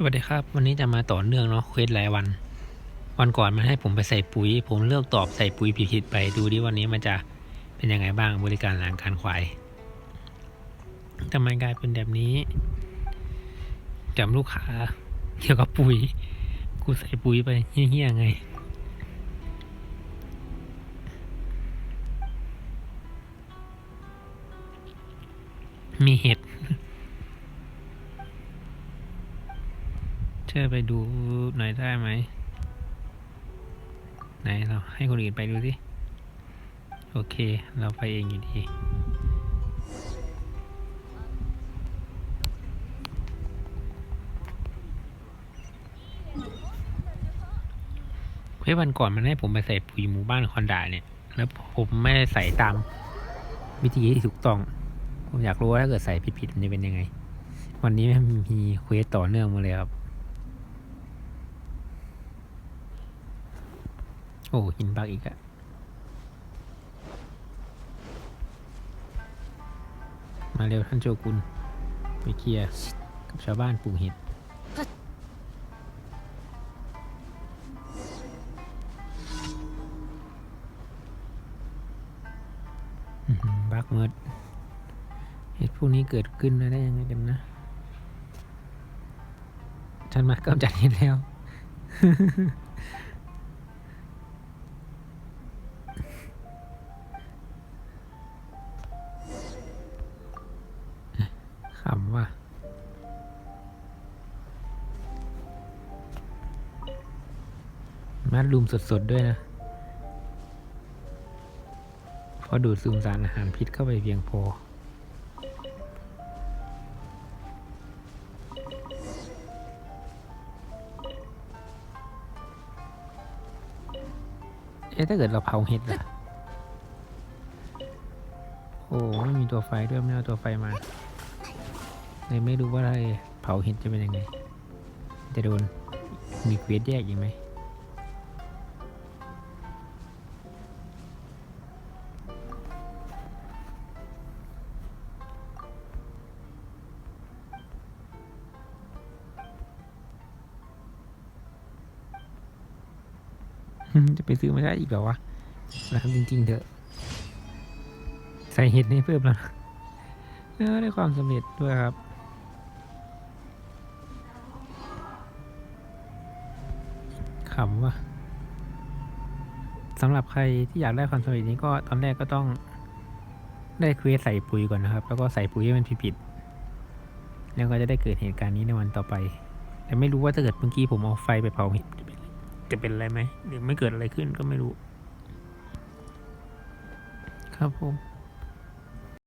สวัสดีครับ วันนี้จะมาต่อเนื่องเนาะเควสรายวัน วันก่อนมันให้ผมไปใส่ปุ๋ย ผมเลือกตอบใส่ปุ๋ยผิดๆไปดูดิวันนี้มันจะเป็นยังไงบ้างบริการหลังการควายทำไมกลายเป็นแบบนี้จำลูกค้าเกี่ยวกับปุ๋ย กูใส่ปุ๋ยไปเฮี้ยๆไงมีเห็ด เชื่อไปดูหน่อยได้ไหม ไหนเราให้คนอื่นไปดูสิ โอเค เราไปเองอยู่ดีเฮ้ยวันก่อนมันให้ผมไปใส่ปุ๋ยหมู่บ้านคอนดาเนี่ย แล้วผมไม่ได้ใส่ตามวิธีที่ถูกต้อง ผมอยากรู้ว่าถ้าเกิดใส่ผิดๆมันจะเป็นยังไง วันนี้มันมีเควสต่อเนื่องมาเลยครับ โอ้หินบักอีกอะมาเร็วท่านโจกุลไปเคลียร์กับชาวบ้านปลูกเห็ดบักเมิดเหตุพวกนี้เกิดขึ้นได้ยังไงกันนะฉันมากำจัดเห็ดแล้ว ว่ะมัดลุมสดๆด้วยนะเพราะดูดซึมสารอาหารพิษเข้าไปเพียงพอเอ๊ะถ้าเกิดเราเผาเห็ดล่ะ โอ้ไม่มีตัวไฟด้วย ไม่เอาตัวไฟมา เลยไม่รู้ว่าอะไรเผาเห็ดจะเป็นยังไง จะโดนมีเควสแยกอีกไหมจะไปซื้อมาได้อีกเหรอวะนะครับจริงๆเถอะ ใส่เห็ดนี่เพิ่มแล้วได้ความสำเร็จด้วยครับำว่ะสำหรับใครที่อยากได้ความสำเร็จนี้ก็ตอนแรกก็ต้องได้ควสใส่ปุ๋ยก่อนนะครับ แล้วก็ใส่ปุ๋ยให้มันผิดๆแล้วก็จะได้เกิดเหตุการณ์นี้ในวันต่อไป แต่ไม่รู้ว่าถ้าเกิดเมื่อกี้ผมเอาไฟไปเผาเห็ดจะเป็นจะเป็นอะไรไหมหรือไม่เกิดอะไรขึ้นก็ไม่รู้ ครับผม